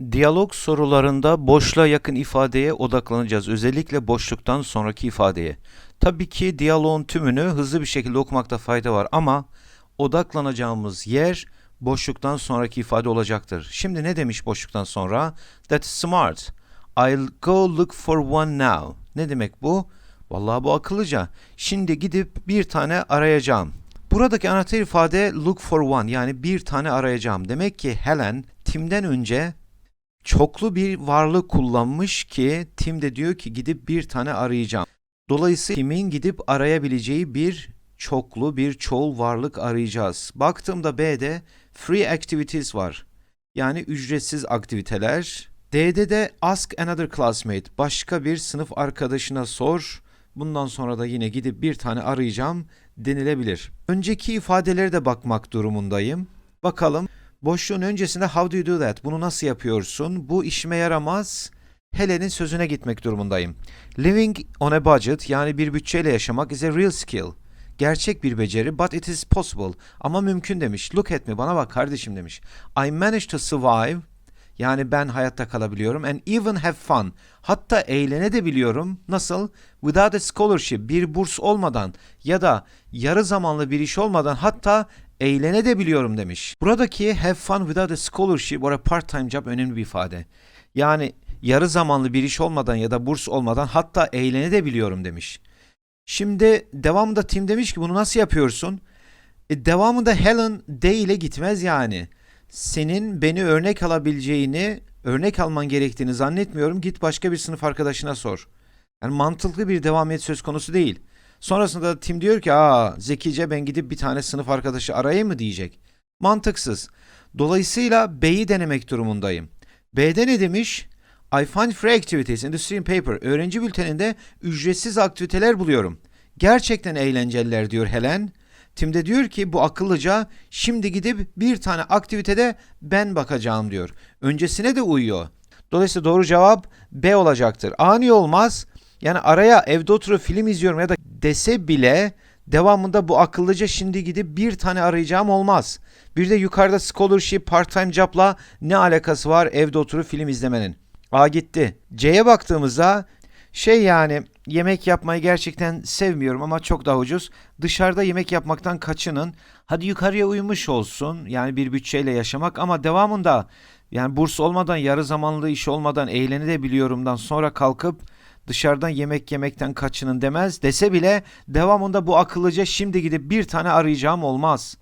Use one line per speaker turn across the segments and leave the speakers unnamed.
Diyalog sorularında boşluğa yakın ifadeye odaklanacağız. Özellikle boşluktan sonraki ifadeye. Tabii ki diyaloğun tümünü hızlı bir şekilde okumakta fayda var ama odaklanacağımız yer boşluktan sonraki ifade olacaktır. Şimdi ne demiş boşluktan sonra? That's smart. I'll go look for one now. Ne demek bu? Vallahi bu akıllıca. Şimdi gidip bir tane arayacağım. Buradaki anahtar ifade look for one yani bir tane arayacağım. Demek ki Helen Tim'den önce çoklu bir varlık kullanmış ki Tim de diyor ki gidip bir tane arayacağım. Dolayısıyla Tim'in gidip arayabileceği bir çoklu bir çoğul varlık arayacağız. Baktığımda B'de free activities var. Yani ücretsiz aktiviteler. D'de de ask another classmate. Başka bir sınıf arkadaşına sor. Bundan sonra da yine gidip bir tane arayacağım denilebilir. Önceki ifadelere de bakmak durumundayım. Bakalım. Boşluğun öncesinde how do you do that? Bunu nasıl yapıyorsun? Bu işime yaramaz. Helen'in sözüne gitmek durumundayım. Living on a budget yani bir bütçeyle yaşamak is a real skill. Gerçek bir beceri but it is possible. Ama mümkün demiş. Look at me bana bak kardeşim demiş. I managed to survive yani ben hayatta kalabiliyorum and even have fun. Hatta eğlene de biliyorum. Nasıl? Without a scholarship, bir burs olmadan ya da yarı zamanlı bir iş olmadan hatta eğlene de biliyorum demiş. Buradaki have fun without a scholarship or a part-time job önemli bir ifade. Yani yarı zamanlı bir iş olmadan ya da burs olmadan hatta eğlene de biliyorum demiş. Şimdi devamında Tim demiş ki bunu nasıl yapıyorsun? E, devamında Helen D ile gitmez yani. Senin beni örnek alabileceğini, örnek alman gerektiğini zannetmiyorum. Git başka bir sınıf arkadaşına sor. Yani mantıklı bir devamiyet söz konusu değil. Sonrasında da Tim diyor ki aa zekice ben gidip bir tane sınıf arkadaşı arayayım mı diyecek. Mantıksız. Dolayısıyla B'yi denemek durumundayım. B'de ne demiş? I find free activities in the stream paper. Öğrenci bülteninde ücretsiz aktiviteler buluyorum. Gerçekten eğlenceliler diyor Helen. Tim de diyor ki bu akıllıca şimdi gidip bir tane aktivitede ben bakacağım diyor. Öncesine de uyuyor. Dolayısıyla doğru cevap B olacaktır. Ani olmaz. Yani araya evde oturup film izliyorum ya da dese bile devamında bu akıllıca şimdi gidip bir tane arayacağım olmaz. Bir de yukarıda scholarship part-time job'la ne alakası var evde oturup film izlemenin? A gitti. C'ye baktığımızda şey yani yemek yapmayı gerçekten sevmiyorum ama çok daha ucuz. Dışarıda yemek yapmaktan kaçının. Hadi yukarıya uyumuş olsun. Yani bir bütçeyle yaşamak ama devamında yani burs olmadan, yarı zamanlı iş olmadan eğlenebiliyorumdan sonra kalkıp dışarıdan yemek yemekten kaçının demez. Dese bile devamında bu akıllıca şimdi gidip bir tane arayacağım olmaz.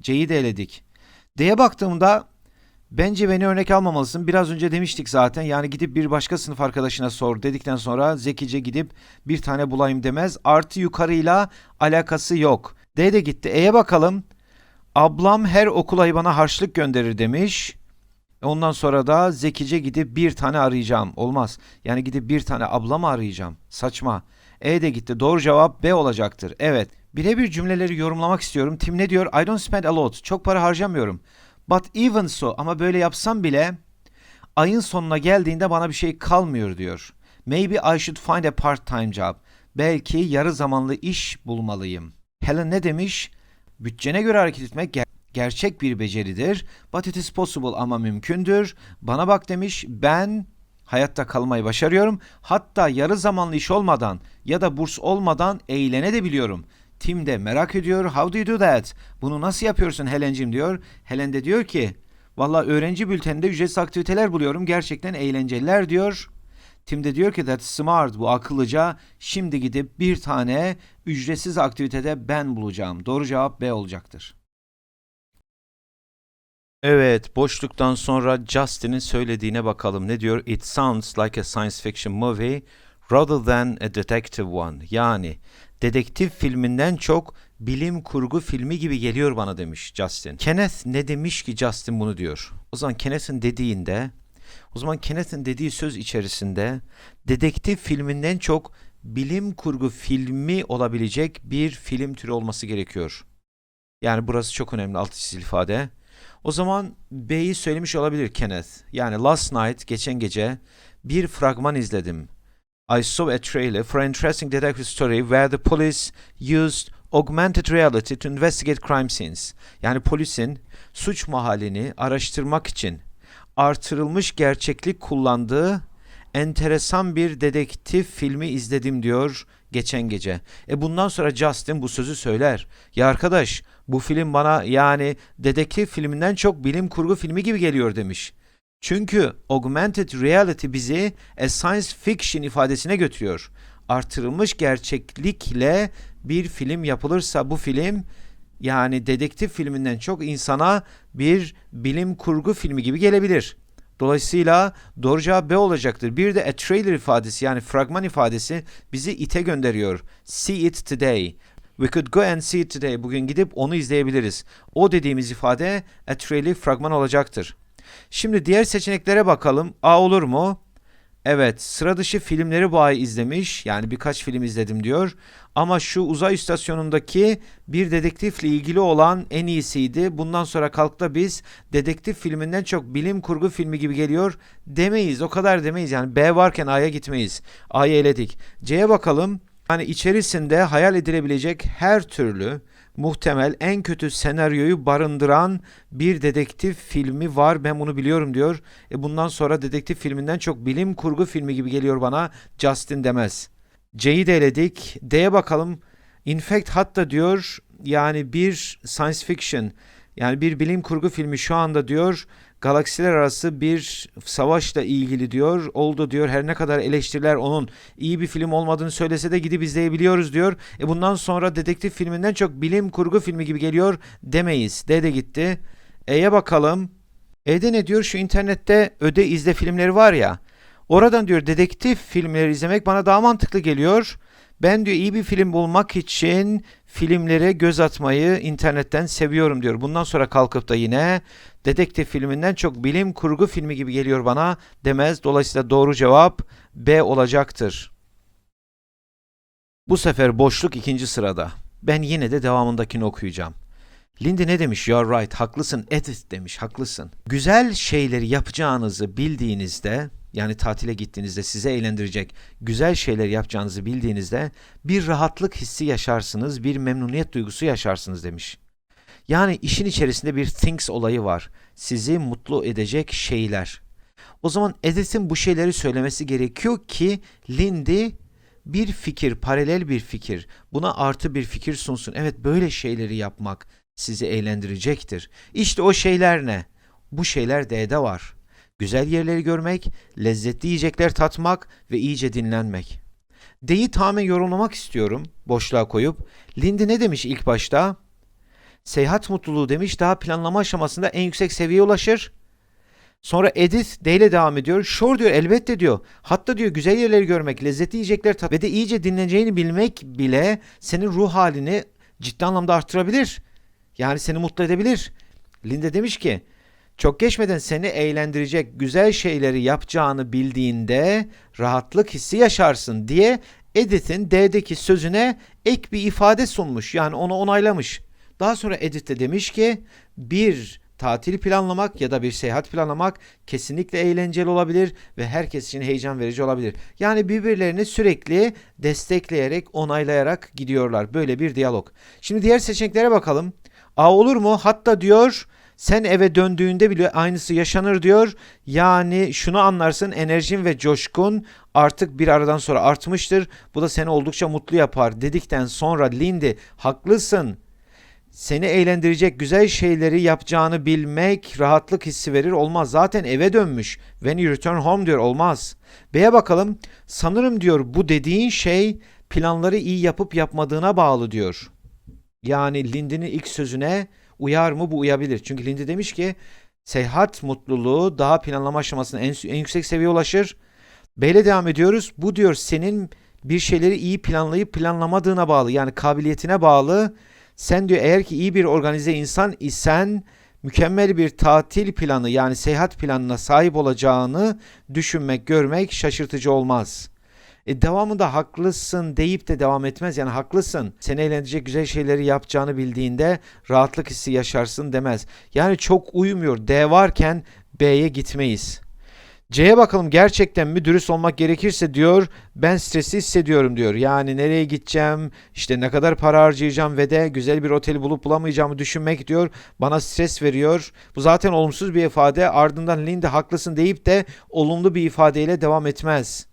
C'yi de eledik. D'ye baktığımda Bence beni örnek almamalısın. Biraz önce demiştik zaten. Yani gidip bir başka sınıf arkadaşına sor dedikten sonra zekice gidip bir tane bulayım demez. Artı yukarıyla alakası yok. D de gitti. E'ye bakalım. Ablam her okul ayı bana harçlık gönderir demiş. Ondan sonra da zekice gidip bir tane arayacağım. Olmaz. Yani gidip bir tane ablamı arayacağım. Saçma. E de gitti. Doğru cevap B olacaktır. Evet. Birebir cümleleri yorumlamak istiyorum. Tim ne diyor? I don't spend a lot. Çok para harcamıyorum. But even so ama böyle yapsam bile ayın sonuna geldiğinde bana bir şey kalmıyor diyor. Maybe I should find a part-time job. Belki yarı zamanlı iş bulmalıyım. Helen ne demiş? Bütçene göre hareket etmek gerçek bir beceridir. But it is possible ama mümkündür. Bana bak demiş. Ben hayatta kalmayı başarıyorum. Hatta yarı zamanlı iş olmadan ya da burs olmadan eğlene de biliyorum. Tim de merak ediyor. How do you do that? Bunu nasıl yapıyorsun Helen'cim diyor. Helen de diyor ki Valla öğrenci bülteninde ücretsiz aktiviteler buluyorum. Gerçekten eğlenceliler diyor. Tim de diyor ki that's smart. Bu akıllıca. Şimdi gidip bir tane ücretsiz aktivitede ben bulacağım. Doğru cevap B olacaktır. Evet, boşluktan sonra Justin'in söylediğine bakalım. Ne diyor? It sounds like a science fiction movie rather than a detective one. Yani dedektif filminden çok bilim kurgu filmi gibi geliyor bana demiş Justin. Kenneth ne demiş ki Justin bunu diyor. O zaman Kenneth'in dediğinde, o zaman Kenneth'in dediği söz içerisinde dedektif filminden çok bilim kurgu filmi olabilecek bir film türü olması gerekiyor. Yani burası çok önemli alt çizili ifade. O zaman B'yi söylemiş olabilir Kenneth. Yani last night, geçen gece bir fragman izledim. I saw a trailer for an interesting detective story where the police used augmented reality to investigate crime scenes. Yani polisin suç mahallini araştırmak için artırılmış gerçeklik kullandığı enteresan bir dedektif filmi izledim diyor geçen gece. E bundan sonra Justin bu sözü söyler. Ya arkadaş bu film bana yani dedektif filminden çok bilim kurgu filmi gibi geliyor demiş. Çünkü augmented reality bizi a science fiction ifadesine götürüyor. Artırılmış gerçeklikle bir film yapılırsa bu film yani dedektif filminden çok insana bir bilim kurgu filmi gibi gelebilir. Dolayısıyla doğru cevap B olacaktır. Bir de a trailer ifadesi yani fragman ifadesi bizi ite gönderiyor. See it today. We could go and see it today. Bugün gidip onu izleyebiliriz. O dediğimiz ifade a trailer fragman olacaktır. Şimdi diğer seçeneklere bakalım. A olur mu? Evet, sıra dışı filmleri bu ay izlemiş. Yani birkaç film izledim diyor. Ama şu uzay istasyonundaki bir dedektifle ilgili olan en iyisiydi. Bundan sonra kalk da biz dedektif filminden çok bilim kurgu filmi gibi geliyor demeyiz. O kadar demeyiz. Yani B varken A'ya gitmeyiz. A'yı eledik. C'ye bakalım. Yani içerisinde hayal edilebilecek her türlü muhtemel en kötü senaryoyu barındıran bir dedektif filmi var. Ben bunu biliyorum diyor. E bundan sonra dedektif filminden çok bilim kurgu filmi gibi geliyor bana. Justin demez. C'yi de eledik. D'ye bakalım. In fact hatta diyor yani bir science fiction yani bir bilim kurgu filmi şu anda diyor galaksiler arası bir savaşla ilgili diyor. Oldu diyor. Her ne kadar eleştiriler onun iyi bir film olmadığını söylese de gidip izleyebiliyoruz diyor. E bundan sonra dedektif filminden çok bilim kurgu filmi gibi geliyor demeyiz. D de gitti. E'ye bakalım. E'de ne diyor? Şu internette öde izle filmleri var ya. Oradan diyor dedektif filmleri izlemek bana daha mantıklı geliyor. Ben diyor iyi bir film bulmak için filmlere göz atmayı internetten seviyorum diyor. Bundan sonra kalkıp da yine dedektif filminden çok bilim kurgu filmi gibi geliyor bana demez. Dolayısıyla doğru cevap B olacaktır. Bu sefer boşluk ikinci sırada. Ben yine de devamındakini okuyacağım. Lindy ne demiş? You're right, haklısın. Edith demiş, haklısın. Güzel şeyleri yapacağınızı bildiğinizde, yani tatile gittiğinizde size eğlendirecek güzel şeyler yapacağınızı bildiğinizde bir rahatlık hissi yaşarsınız, bir memnuniyet duygusu yaşarsınız demiş. Yani işin içerisinde bir things olayı var. Sizi mutlu edecek şeyler. O zaman Edith'in bu şeyleri söylemesi gerekiyor ki Lindy bir fikir, paralel bir fikir, buna artı bir fikir sunsun. Evet böyle şeyleri yapmak sizi eğlendirecektir. İşte o şeyler ne? Bu şeyler D'de var. Güzel yerleri görmek, lezzetli yiyecekler tatmak ve iyice dinlenmek. D'yi tamamen yorumlamak istiyorum boşluğa koyup. Lindy ne demiş ilk başta? Seyahat mutluluğu demiş daha planlama aşamasında en yüksek seviyeye ulaşır. Sonra Edith D ile devam ediyor. Sure diyor elbette diyor. Hatta diyor güzel yerleri görmek, lezzetli yiyecekler tat ve de iyice dinleneceğini bilmek bile senin ruh halini ciddi anlamda arttırabilir. Yani seni mutlu edebilir. Linda demiş ki çok geçmeden seni eğlendirecek güzel şeyleri yapacağını bildiğinde rahatlık hissi yaşarsın diye Edith'in D'deki sözüne ek bir ifade sunmuş. Yani onu onaylamış. Daha sonra Edith de demiş ki bir tatil planlamak ya da bir seyahat planlamak kesinlikle eğlenceli olabilir ve herkes için heyecan verici olabilir. Yani birbirlerini sürekli destekleyerek, onaylayarak gidiyorlar. Böyle bir diyalog. Şimdi diğer seçeneklere bakalım. A olur mu? Hatta diyor sen eve döndüğünde bile aynısı yaşanır diyor. Yani şunu anlarsın enerjin ve coşkun artık bir aradan sonra artmıştır. Bu da seni oldukça mutlu yapar dedikten sonra Lindy haklısın. Seni eğlendirecek güzel şeyleri yapacağını bilmek rahatlık hissi verir olmaz. Zaten eve dönmüş. When you return home diyor olmaz. B'ye bakalım. Sanırım diyor bu dediğin şey planları iyi yapıp yapmadığına bağlı diyor. Yani Lindy'nin ilk sözüne uyar mı? Bu uyabilir. Çünkü Lindy demiş ki seyahat mutluluğu daha planlama aşamasına en, en yüksek seviyeye ulaşır. B ile devam ediyoruz. Bu diyor senin bir şeyleri iyi planlayıp planlamadığına bağlı. Yani kabiliyetine bağlı. Sen diyor eğer ki iyi bir organize insan isen mükemmel bir tatil planı yani seyahat planına sahip olacağını düşünmek, görmek şaşırtıcı olmaz. E devamında haklısın deyip de devam etmez. Yani haklısın. Seni eğlendirecek güzel şeyleri yapacağını bildiğinde rahatlık hissi yaşarsın demez. Yani çok uymuyor. D varken B'ye gitmeyiz.
C'ye bakalım gerçekten mi dürüst olmak gerekirse diyor ben stresi hissediyorum diyor. Yani nereye gideceğim, işte ne kadar para harcayacağım ve de güzel bir oteli bulup bulamayacağımı düşünmek diyor bana stres veriyor. Bu zaten olumsuz bir ifade ardından Linda haklısın deyip de olumlu bir ifadeyle devam etmez.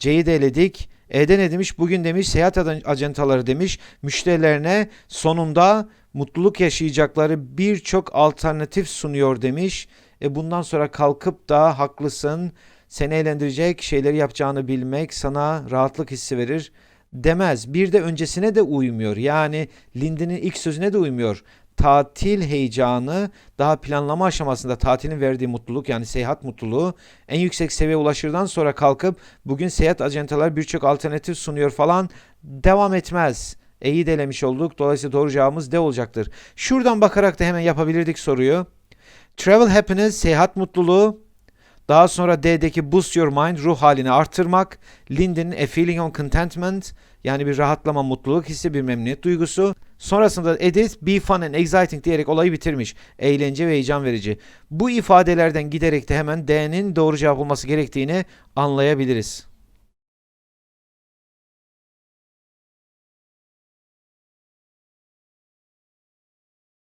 C'yi de eledik. E'de ne demiş? Bugün demiş seyahat acentaları demiş müşterilerine sonunda mutluluk yaşayacakları birçok alternatif sunuyor demiş. E bundan sonra kalkıp da haklısın, seni eğlendirecek şeyleri yapacağını bilmek sana rahatlık hissi verir demez. Bir de öncesine de uymuyor. Yani Lindy'nin ilk sözüne de uymuyor. Tatil heyecanı daha planlama aşamasında tatilin verdiği mutluluk yani seyahat mutluluğu en yüksek seviyeye ulaşırdan sonra kalkıp bugün seyahat acentalar birçok alternatif sunuyor falan devam etmez. E'yi delemiş olduk. Dolayısıyla doğru cevabımız D olacaktır. Şuradan bakarak da hemen yapabilirdik soruyu. Travel happiness, seyahat mutluluğu. Daha sonra D'deki boost your mind, ruh halini artırmak. Lindy'nin a feeling on contentment, yani bir rahatlama, mutluluk hissi, bir memnuniyet duygusu. Sonrasında Edith, be fun and exciting diyerek olayı bitirmiş. Eğlence ve heyecan verici. Bu ifadelerden giderek de hemen D'nin doğru cevap olması gerektiğini anlayabiliriz.